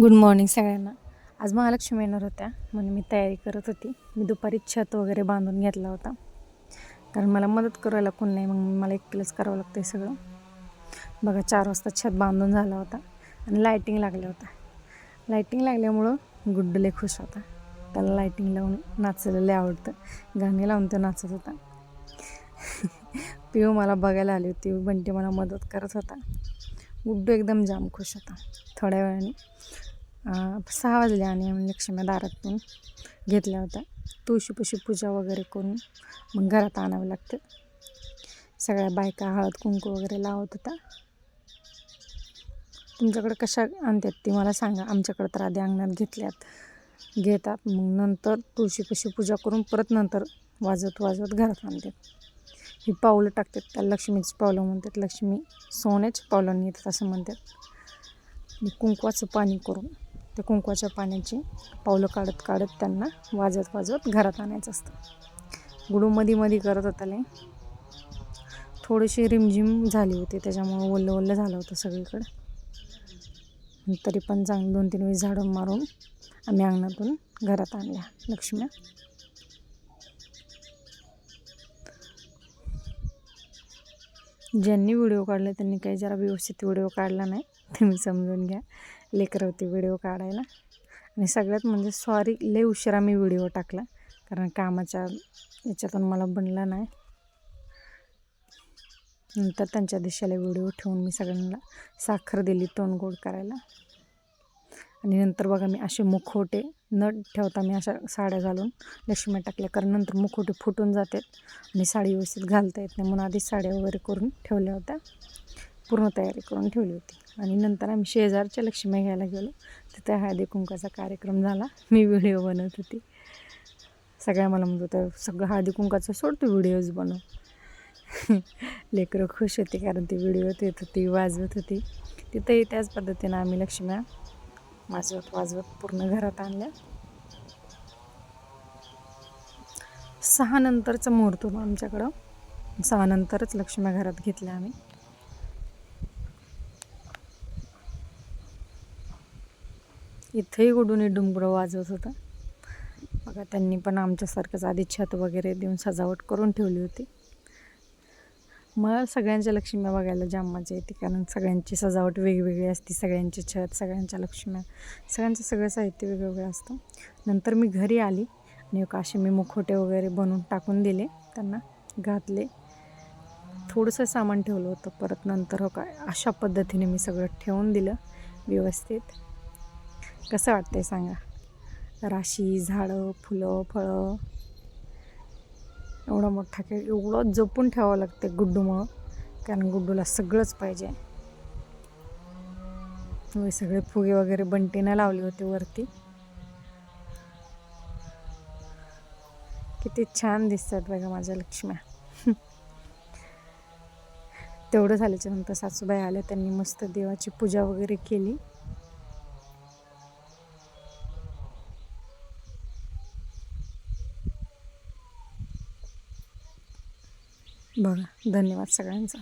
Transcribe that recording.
Good morning सगळ्यांना. आज महालक्ष्मी येणार होत्या म्हणून मी तयारी करत होती. मी दुपारी छत वगैरे बांधून घेतला होता. कारण मला मदत करायला कोण नाही मग मला एकटीलाच करावं लागतं आहे सगळं. बघा चार वाजता छत बांधून झाला होता आणि लायटिंग लागल्या होता. लायटिंग लागल्यामुळं गुड्डले खुश होता. त्याला लायटिंग लावून नाचायला आवडतं. गाणे लावून तो नाचत होता. पिऊ मला बघायला आली होती. बंटी मला मदत करत होता. गुड्डू एकदम जाम खुश होता थोड्या वेळाने. सहा वाजले आणि आम्ही दारातून घेतल्या होत्या. तुळशीपशी पूजा वगैरे करून मग घरात आणावं लागतं. सगळ्या बायका हळद कुंकू वगैरे लावत होता तुमच्याकडे कशा आणतात ती मला सांगा. आमच्याकडे तर आधी अंगणात घेतल्यात. घेतात. मग नंतर तुळशीपशी पूजा करून परत नंतर वाजवत वाजवत घरात आणतात. ही पावलं टाकतात त्याला लक्ष्मीची पावलं म्हणतात लक्ष्मी सोन्याची पावलं येतात असं म्हणतात. कुंकवाचं पाणी करून त्या कुंकवाच्या पाण्याची पावलं काढत काढत त्यांना वाजत वाजवत घरात आणायचं असतं. गुडू मधी मधी करत होता लय. थोडीशी रिमझिम झाली होती त्याच्यामुळं ओल्लं ओल्लं झालं होतं सगळीकडं. तरी पण चांगलं दोन तीन वेळी झाडं मारून आम्ही अंगणातून घरात आणल्या लक्ष्म्या. ज्यांनी व्हिडिओ काढले त्यांनी काही जरा व्यवस्थित व्हिडिओ काढला नाही. तुम्ही समजून घ्या. लेकर होती व्हिडिओ काढायला. आणि सगळ्यात म्हणजे सॉरी लय उशिरा मी व्हिडिओ टाकला. कारण कामाच्या याच्यातून मला बनला नाही. नंतर त्यांच्या दिशेला व्हिडिओ ठेवून मी सगळ्यांना साखर दिली तोंड गोड करायला. आणि नंतर बघा मी असे मुखवटे न ठेवता मी अशा साड्या घालून लक्ष्मी टाकल्या. कारण नंतर मुखवटे फुटून जातात आणि साडी व्यवस्थित घालता येत नाही. म्हणून आधीच साड्या वगैरे करून ठेवल्या होत्या. पूर्ण तयारी करून ठेवली होती. आणि नंतर आम्ही शेजारच्या लक्ष्मी घ्यायला गेलो. तिथे हळदी कुंकाचा कार्यक्रम झाला. मी व्हिडिओ बनवत होती. सगळ्या मला म्हणत होत्या सगळं हळदी कुंकाचं सोडतो व्हिडिओज बनव. लेकरं खुश होते कारण ती व्हिडिओत येत होती वाजवत होती. तिथंही त्याच पद्धतीनं आम्ही लक्ष्म्या वाजवत वाजवत पूर्ण घरात आणल्या सहा नंतरचा मुहूर्त होता आमच्याकडं. सहा नंतरच लक्ष्मी घरात घेतल्या आम्ही. इथंही गुडून डुंबरं वाजवत होतं. बघा त्यांनी पण आमच्यासारखंच आधी छत वगैरे देऊन सजावट करून ठेवली होती. मला सगळ्यांच्या लक्ष्म्या बघायला जाम मजा येते. कारण सगळ्यांची सजावट वेगवेगळी असते. सगळ्यांची छत सगळ्यांच्या लक्ष्म्या सगळ्यांचं सगळं साहित्य वेगवेगळं असतं. नंतर मी घरी आली आणि असे मी मुखोटे वगैरे बनवून टाकून दिले. त्यांना घातले. थोडंसं सामान ठेवलं होतं. परत नंतर हो काय अशा पद्धतीने मी सगळं ठेवून दिलं व्यवस्थित. कसं वाटतंय सांगा? राशी झाडं फुलं फळं एवढा मोठा खेळ एवढं जपून ठेवावं लागते गुड्डूमुळं. कारण गुड्डूला सगळंच पाहिजे. सगळे फुगे वगैरे बंटीनं लावले होते वरती. किती छान दिसतात बघा माझ्या लक्ष्म्या. तेवढं झाल्याच्यानंतर सासूबाई आल्या त्यांनी मस्त देवाची पूजा वगैरे केली. बघा धन्यवाद सगळ्यांचा.